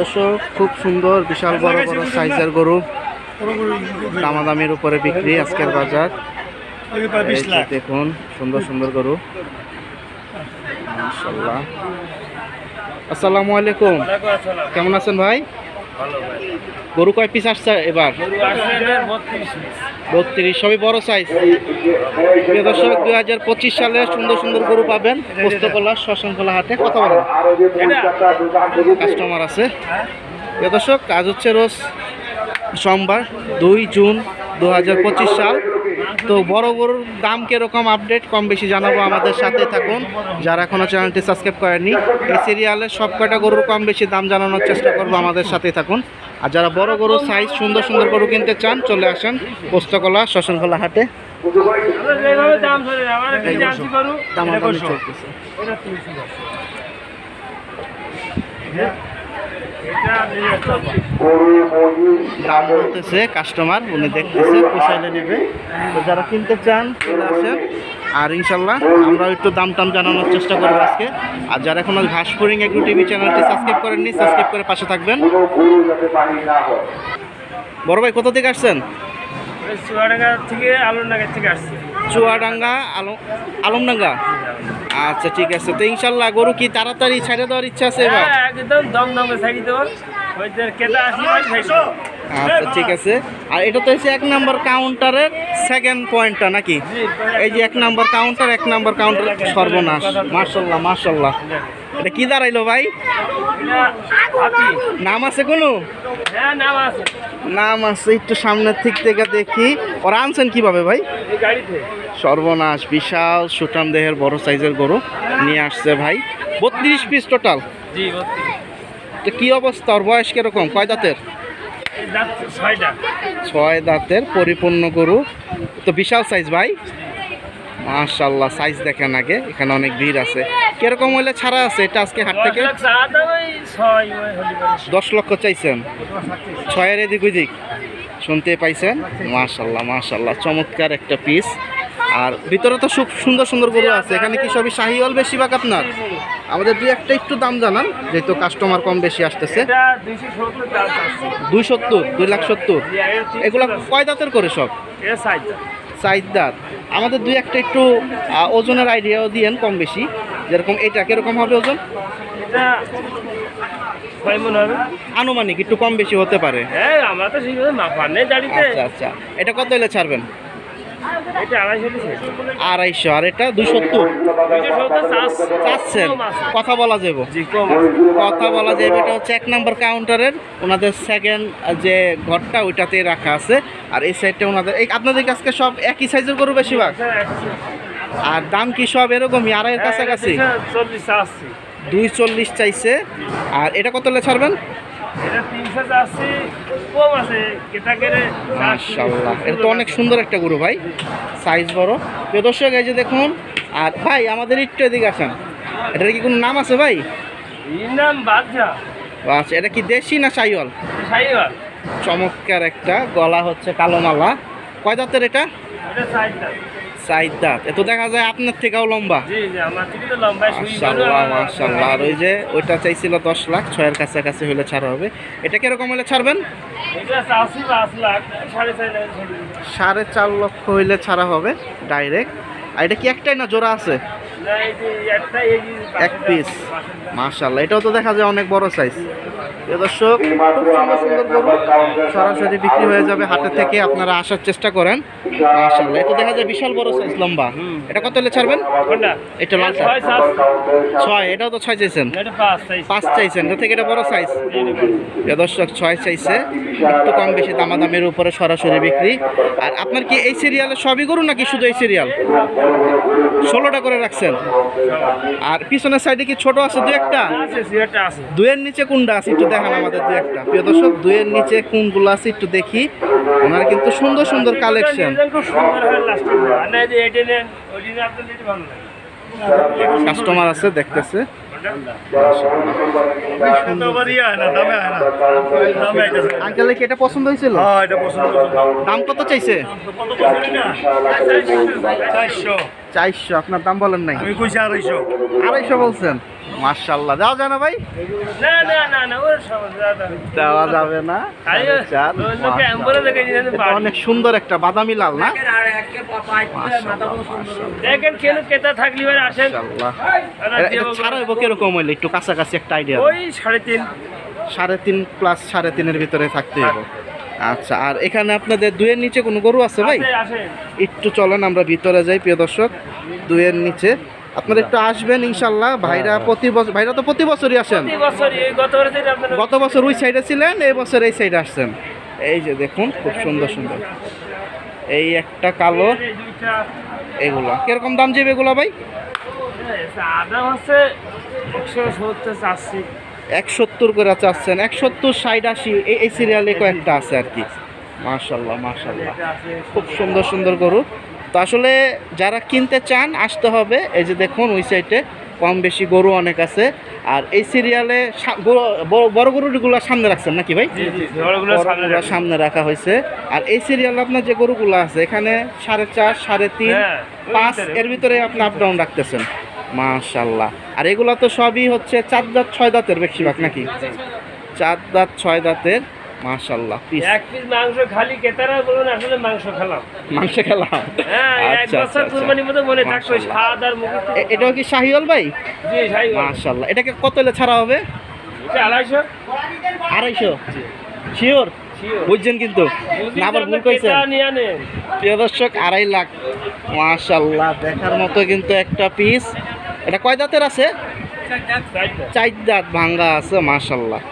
দর্শক খুব সুন্দর বিশাল বড় বড় সাইজের গরু দামাদামির উপরে বিক্রি আজকের বাজার। দেখুন সুন্দর সুন্দর গরু। মাশাল্লাহ আসসালামু আলাইকুম। কেমন আছেন ভাই? গরু কয় পিস আসছে এবার? বত্রিশ সবই বড় সাইজ প্রিয় দর্শক দুই হাজার পঁচিশ সালে সুন্দর সুন্দর গরু পাবেন। পোস্তকলা শ্মশানকলা হাতে কথা বলেন। কাস্টমার আছে। প্রিয় দর্শক কাজ হচ্ছে রোজ সোমবার দুই জুন দু হাজার পঁচিশ সাল। তো বড় গরুর দাম কীরকম আপডেট কম বেশি জানাব আমাদের সাথে থাকুন। যারা এখনও চ্যানেলটি সাবস্ক্রাইব করেননি, এই সিরিয়ালে সব কয়টা গরুর কম বেশি দাম জানানোর চেষ্টা করব আমাদের সাথে থাকুন। আর যারা বড় গরু সাইজ সুন্দর সুন্দর গরু কিনতে চান, চলে আসেন পোস্তকলা শ্মশানকলা হাটে। দামাদামি চলতেছে। দাম বলতেছে কাস্টমার উনি দেখতেছে, পোষাইলে নেবে। তো যারা কিনতে চান, চলে আসেন। আর ইনশাল্লাহ আমরা একটু দাম টাম জানানোর চেষ্টা করব আজকে। আর যারা এখনও ঘাসপুরিং এগ্রো টিভি চ্যানেলটি সাবস্ক্রাইব করেননি, সাবস্ক্রাইব করে পাশে থাকবেন। বড় ভাই, কোথা থেকে আসছেন? চুয়াডাঙ্গা থেকে আলুরনাগর থেকে আসছি। চুয়াডাঙ্গা আলম আলমডাঙ্গা? আচ্ছা ঠিক আছে। তো ইনশাল্লাহ গরু কি তাড়াতাড়ি ছেড়ে দেওয়ার ইচ্ছা আছে এবার? হ্যাঁ, একদম দম কেটা আসি আচ্ছা ঠিক আছে। আর এটা তো হচ্ছে এক নাম্বার কাউন্টারের সেকেন্ড পয়েন্টটা নাকি? এই যে এক নাম্বার কাউন্টার এক নাম্বার কাউন্টার সর্বনাশ। মার্শাল্লাহ মার্শাল্লাহ এটা কি দাঁড়াইলো ভাই? নাম আছে কোনো? হ্যাঁ নাম আছে। নাম আছে একটু সামনের দিক থেকে দেখি। ওরা আনছেন কীভাবে ভাই? সর্বনাশ বিশাল সুটাম দেহের বড় সাইজের গরু নিয়ে আসছে ভাই। বত্রিশ পিস টোটাল তো কি অবস্থা? ওর বয়স কীরকম? কয় দাঁতের? ছয় দাঁতের পরিপূর্ণ গরু। তো বিশাল সাইজ ভাই। মাশাল্লাহ সাইজ দেখেন আগে এখানে অনেক ভিড় আছে। কীরকম হইলে ছাড়া আছে এটা আজকে হাট থেকে? দশ লক্ষ চাইছেন? ছয়ের এদিক ওইদিক শুনতে পাইছেন? মাশাল্লাহ মাশাল্লাহ চমৎকার একটা পিস আর ভিতরে তো খুব সুন্দর সুন্দর গরু আছে। এখানে কি সবই শাহিওয়াল বেশিরভাগ আপনার? আমাদের দুই একটা একটু দাম জানান যেহেতু কাস্টমার কম বেশি আসতেছে। দুই সত্তর দুই লাখ সত্তর। এগুলা কয় দাঁতের করে সব? সাইজ দাঁত আমাদের দুই একটা একটু ওজনের আইডিয়াও দিয়েন কম বেশি। যেরকম এটা কীরকম হবে ওজন? মন আনুমানিক একটু কম বেশি হতে পারে। হ্যাঁ আচ্ছা আচ্ছা। এটা কত হলে ছাড়বেন? আড়াইশো আর এটা চারশো চাচ্ছেন? কথা বলা যাব। কথা বলা যাবে এটা হচ্ছে এক নাম্বার কাউন্টারের ওনাদের সেকেন্ড যে ঘরটা ওইটাতে রাখা আছে। আর এই সাইডটা ওনাদের এই আপনাদের কাছে সব একই সাইজের গরু বেশিরভাগ? আর দাম কি সব এরকমই? আড়াইয়ের কাছাকাছি? হ্যাঁ, আসছি দুই চল্লিশ চাইছে। আর এটা কত ছাড়বেন? মাশাল্লাহ এটা তো অনেক সুন্দর একটা গরু ভাই সাইজ বড়। প্রিয় দর্শক এই যে দেখুন আর ভাই আমাদের একটু এদিকে আসেন। এটার কি কোনো নাম আছে ভাই? নাম বাদশা। আচ্ছা এটা কি দেশি না সাইওয়াল? সাইওয়াল। চমৎকার একটা গলা হচ্ছে কালো মালা। কয় দাঁতের এটা? সাইড দাঁত। এত দেখা যায় আপনার থেকেও লম্বা। মাশাল্লাহ মাশাল্লাহ আর ওই যে ওইটা চাইছিল দশ লাখ ছয়ের কাছাকাছি হলে ছাড়া হবে। এটা কীরকম হলে ছাড়বেন? সাড়ে চার চার লক্ষ হইলে ছাড়া হবে ডাইরেক্ট আর এটা কি একটাই না জোড়া আছে? এক পিস মাশাল্লাহ এটাও তো দেখা যায় অনেক বড় সাইজ দর্শক খুব সুন্দর সুন্দর গরু সরাসরি বিক্রি হয়ে যাবে হাটে থেকে আপনারা আসার চেষ্টা করেন। এটা দেখা যায় বিশাল বড় সাইজ লম্বা। এটা কত হলে ছাড়বেন? এটা লালটা ছয় এটাও তো ছয় চাইছেন? পাঁচ চাইছেন এটা থেকে এটা বড় সাইজ প্রিয় দর্শক ছয় চাইছে। একটু কম বেশি দামাদামের উপরে সরাসরি বিক্রি। আর আপনার কি এই সিরিয়ালে সবই গরু নাকি শুধু এই সিরিয়াল ষোলোটা করে রাখছেন। আর পিছনের সাইডে কি ছোট আছে দু একটা? আছে সিগারেটটা আছে। দুয়ের নিচে কোনটা আছে? একটু দেখান আমাদের দু একটা। প্রিয় দর্শক দুয়ের নিচে কোনগুলো আছে একটু দেখি। ওনার কিন্তু সুন্দর সুন্দর কালেকশন কাস্টমার আছে, দেখতেছে। আঙ্কেল কি এটা পছন্দ হয়েছিল? দাম কত চাইছে? চারশো। আপনার দাম বলেন নাই। আড়াইশো। আড়াইশো বলছেন? মার্শাল্লাহ যাও জানা ভাই? না না না না ওর সমস্যা দাদা দেওয়া যাবে না। অনেক সুন্দর একটা বাদামি লাল না? দেখেন কেন কেতা থাকলি আসেন। ছাড়া কীরকম হইলে একটু কাছাকাছি একটা আইডিয়া ওই সাড়ে তিন। সাড়ে তিন প্লাস সাড়ে তিনের ভিতরে থাকতে হবে। আচ্ছা আর এখানে আপনাদের দুইয়ের নিচে কোনো গরু আছে ভাই? একটু চলেন আমরা ভিতরে যাই প্রিয় দর্শক। দুইয়ের নিচে। আপনারা একটু আসবেন ইনশাল্লাহ ভাইরা প্রতি বছর ভাইরা তো প্রতি বছরই আসেন। গত বছর ওই সাইডে ছিলেন এই বছর এই সাইডে আসছেন। এই যে দেখুন খুব সুন্দর সুন্দর। এই একটা কালো এগুলো। কীরকম দাম যাবে এগুলো ভাই? আদা হচ্ছে একশো সত্তর চাচ্ছি। এক সত্তর করে চাচ্ছেন এক সত্তর ষাট আশি এই সিরিয়ালে কয়েকটা আছে আর কি। মার্শাল্লাহ মার্শাল্লাহ খুব সুন্দর সুন্দর গরু। তো আসলে যারা কিনতে চান আসতে হবে। এই যে দেখুন ওই সাইডে কম বেশি গরু অনেক আছে। আর এই সিরিয়ালে বড় গরুগুলো সামনে রাখছেন নাকি ভাই? সামনে রাখা হয়েছে। আর এই সিরিয়ালে আপনার যে গরুগুলো আছে এখানে সাড়ে চার সাড়ে তিন হ্যাঁ, পাঁচ এর ভিতরে আপনি আপ ডাউন রাখতেছেন। মাশাল্লাহ আর এগুলো তো সবই হচ্ছে চার দাঁত ছয় দাঁতের বেশিরভাগ নাকি? চার দাঁত ছয় দাঁতের মাশাল্লাহ পিস এক পিস মাংস খালি কেতারা বলুন আসলে মাংস খেলাম। মাংস খেলাম? হ্যাঁ এক আচ্ছা, বছর আচ্ছা, কুরবানির মতো মনে থাকবে স্বাদ আর মুখে এটাও কি শাহিওল ভাই? জি ভাই মাশাল্লাহ এটাকে কত হলে ছাড়া হবে? আড়াইশো। আড়াইশো? শিওর? বুঝছেন কিন্তু। না আবার ভুল কইছেন। প্রিয় দর্শক আড়াই লাখ। মাশাল্লাহ দেখার মতো কিন্তু একটা পিস এটা কয় দাঁতের আছে। চার দাঁত ভাঙ্গা আছে মাশাল্লাহ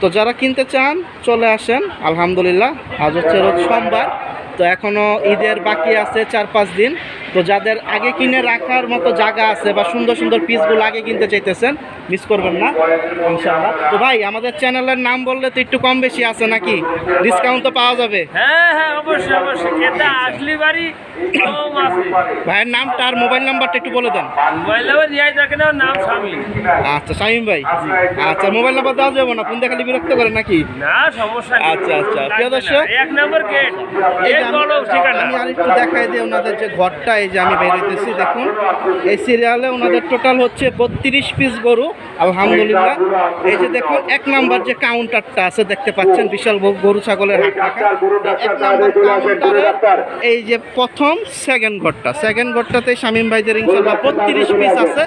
তো যারা কিনতে চান চলে আসেন। আলহামদুলিল্লাহ আজ হচ্ছে রোজ সোমবার। তো এখনও ঈদের বাকি আছে চার পাঁচ দিন। তো যাদের আগে কিনে রাখার মতো জায়গা আছে বা সুন্দর সুন্দর পিসগুলো আগে কিনতে চাইতেছেন মিস করবেন না ইনশাআল্লাহ। তো ভাই আমাদের চ্যানেলের নাম বললে তো একটু কম বেশি আছে নাকি? ডিসকাউন্ট তো পাওয়া যাবে। হ্যাঁ হ্যাঁ অবশ্যই অবশ্যই। কেতা আসলি বাড়ি কম আছে। ভাইয়ের নামটা আর মোবাইল নাম্বারটা একটু বলে দেন। মোবাইল নাম্বার নিয়ে থাকে না নাম স্বামী। আচ্ছা শামিম ভাই। আচ্ছা মোবাইল নাম্বার দেওয়া যাবে না? ফোন দেখালে বিরক্ত করে নাকি? না সমস্যা নেই। আচ্ছা, আচ্ছা। প্রিয় দর্শক, এক নম্বর গেট এই ঠিকানা আমি আরেকটু দেখাই দিই ওনাদের যে ঘরটা এই যে আমি বেরোতেছি দেখুন। এই সিরিয়ালে ওনাদের টোটাল হচ্ছে বত্রিশ পিস গরু, আলহামদুলিল্লাহ। এই যে দেখুন, এক নাম্বার যে কাউন্টারটা আছে, দেখতে পাচ্ছেন, বিশাল গরু, ছাগলের এক এই যে প্রথম সেকেন্ড ঘরটা। সেকেন্ড ঘরটাতে শামীম ভাইদের ইনশাল্লাহ বত্রিশ পিস আছে।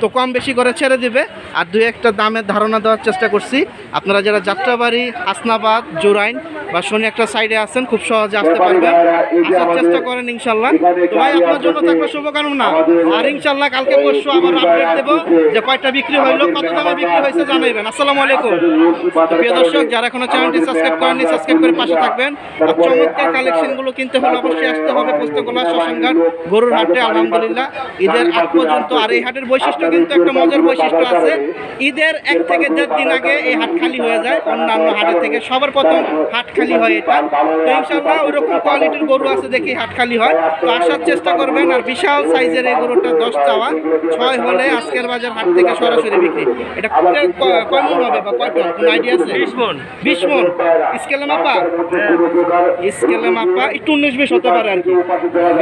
তো কম বেশি করে ছেড়ে দিবে। আর দুই একটা দামের ধারণা দেওয়ার চেষ্টা করছি। আপনারা যারা যাত্রাবাড়ি, হাসনাবাদ, জোরাইন বা শনি একটা সাইডে আছেন, খুব সহজে আসতে পারবেন। আসার চেষ্টা করেন ইনশাল্লাহ। তো ভাই, আপনার জন্য থাকবে শুভকামনা। আর ইনশাল্লাহ কালকে পরশু আবার আপডেট দেবো যে কয়টা বিক্রি হইল, কত দামে বিক্রি হয়েছে জানাইবেন। আসসালামু আলাইকুম। প্রিয় দর্শক, যারা এখনও চ্যানেলটি সাবস্ক্রাইব করেননি সাবস্ক্রাইব করে পাশে থাকবেন। আর চমৎকার কালেকশনগুলো কিনতে হলে অবশ্যই আসতে হবে পুস্তকলা শ্মশানঘাট গরুর হাটে, আলহামদুলিল্লাহ। ঈদের আগ পর্যন্ত, আর এই হাটের বৈশিষ্ট্য কিন্তু একটা মজার বৈশিষ্ট্য আছে। ঈদের এক থেকে দেড় দিন আগে এই হাট খালি হয়ে যায়। অন্যান্য হাটের থেকে সবার প্রথম হাট খালি হয় এটা। তো ইনশাল্লাহ ওই রকম কোয়ালিটির গরু আছে দেখি হাট খালি হয়। তো আসার চেষ্টা করবেন আর বিশাল সাইজের এই গরুটা দশ চাওয়া। ছয় হলে আজকের বাজার হাট থেকে সরাসরি বিক্রি। এটা কয় মন হবে বা কয় টন কোনো আইডিয়া আছে? বিশ মন। বিশ মন। স্কেলে মাপা? স্কেলে মাপা একটু উনিশ বিশ হতে পারে আর কি।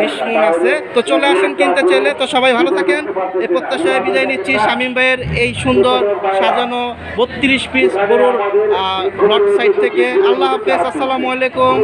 বিশ মন আছে। তো চলে আসেন কিনতে চাইলে। তো সবাই ভালো থাকেন। এই প্রত্যাশায় বিদায় নিচ্ছি। শামীম ভাইয়ের এই সুন্দর সাজানো বত্রিশ পিস গরুর নর্থ সাইড থেকে। আল্লাহ হাফেজ। আসসালামু আলাইকুম।